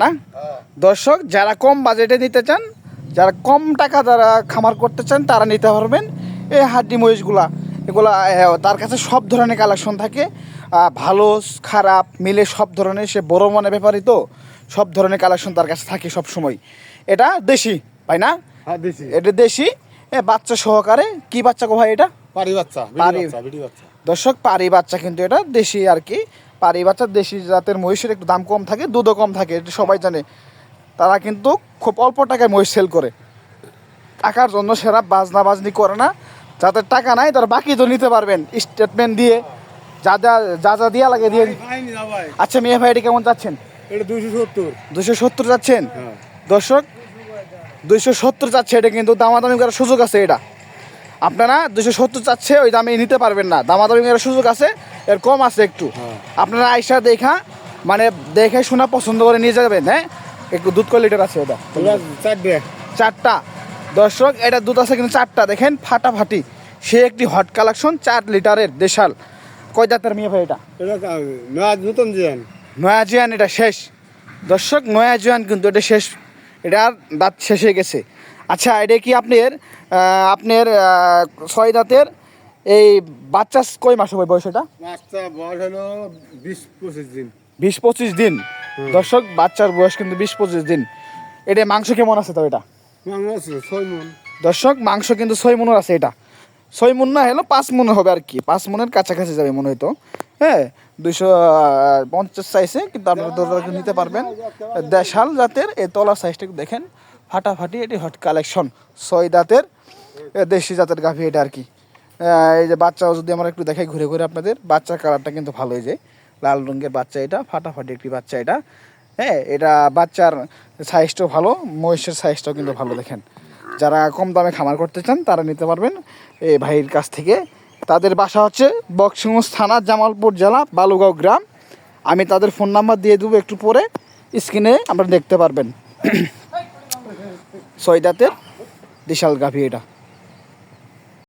না? দর্শক যারা কম বাজেটে নিতে চান যারা কম টাকা যারা খামার করতে চান তারা নিতে পারবেন এই হাড্ডি মহিষগুলা। এগুলা তার কাছে সব ধরনের কালেকশন থাকে। ভালো খারাপ মিলে সব ধরনের সে বড় মনে ব্যাপারই তো সব ধরনের কালেকশন তার কাছে থাকে সব সময় এটা দেশি তাই না? হ্যাঁ এটা দেশি এ বাচ্চা সহকারে। কি বাচ্চা গো ভাই এটা? পারি বাচ্চা দর্শক পারি বাচ্চা কিন্তু এটা দেশি আর কি। পারি। বাচ্চা দেশি জাতের মহিষের একটু দাম কম থাকে দুধও কম থাকে এটা সবাই জানে। তারা কিন্তু খুব অল্প টাকায় মহিষ সেল করে। টাকার জন্য সেরা বাজনা বাজনি করে না। যাদের টাকা নাই তারা বাকি তো নিতে পারবেন। স্টেটমেন্ট দিয়ে যা যা যা যা দিয়া লাগে দিয়ে আচ্ছা মেয়ে ভাই এটা কেমন যাচ্ছেন? এটা দুইশো সত্তর। দুশো সত্তর যাচ্ছেন? হ্যাঁ। দর্শক দুইশো সত্তর চাচ্ছে এটা কিন্তু দামাদামি করার সুযোগ আছে এটা। আপনারা দুশো সত্তর চাচ্ছে ওই দামে নিতে পারবেন না। দামাদামি করার সুযোগ আছে এর কম আছে একটু। হ্যাঁ। আপনারা আইসা দেখা মানে দেখে শোনা পছন্দ করে নিয়ে যাবেন হ্যাঁ? একটু দুধ কোয়ালিটির আছে এটা এগুলা চারটে। দর্শক এটা দুধ আছে কিন্তু চারটা দেখেন ফাটাফাটি। সে একটি হট কালেকশন চার লিটারের দেশাল। কয় জাতের মেয়ে ভাই এটা? নতুন জিয়ান। নয়া জিয়ান এটা শেষ। দর্শক নয়া জিয়ান কিন্তু এটা শেষ। এটা আর দাঁত শেষ হয়ে গেছে। আচ্ছা এটা কি আপনার আপনার ছয় দাঁতের এই বাচ্চা কয় মাস হবে বয়স এটা? মাছটা বয়স হলো বিশ পঁচিশ দিন। বিশ পঁচিশ দিন। দর্শক বাচ্চার বয়স কিন্তু বিশ পঁচিশ দিন। এটা মাংস কেমন আছে তো এটা? মাংস ছয় মন। দর্শক মাংস কিন্তু ছয় মনের আছে এটা। ছয় মন না হলো পাঁচ মনে হবে আর কি। পাঁচ মনের কাছাকাছি যাবে মনে হয়তো হ্যাঁ দুইশো পঞ্চাশ সাইজে কিন্তু আপনারা দরকার নিতে পারবেন। দেশাল জাতের এই তলার সাইজটা দেখেন। ফাটাফাটি, এটি হট কালেকশন ছয় দাঁতের দেশি জাতের গাভি এটা আর কি। এই যে বাচ্চাও যদি আমরা একটু দেখাই ঘুরে ঘুরে আপনাদের, বাচ্চার কালারটা কিন্তু ভালো হয়ে যায় লাল রঙের বাচ্চা এটা, ফাটাফাটি একটি বাচ্চা এটা। হ্যাঁ এটা বাচ্চার সাইজটাও ভালো, মহিষের সাইজটাও কিন্তু ভালো দেখেন। যারা কম দামে খামার করতে চান, তারা নিতে পারবেন এই ভাইয়ের কাছ থেকে। তাদের বাসা হচ্ছে বক্সিংস থানা, জামালপুর জেলা, বালুগাঁও গ্রাম। আমি তাদের ফোন নাম্বার দিয়ে দেবো একটু পরে স্ক্রিনে আপনারা দেখতে পারবেন। ছয় দাঁতের বিশাল গাভি এটা।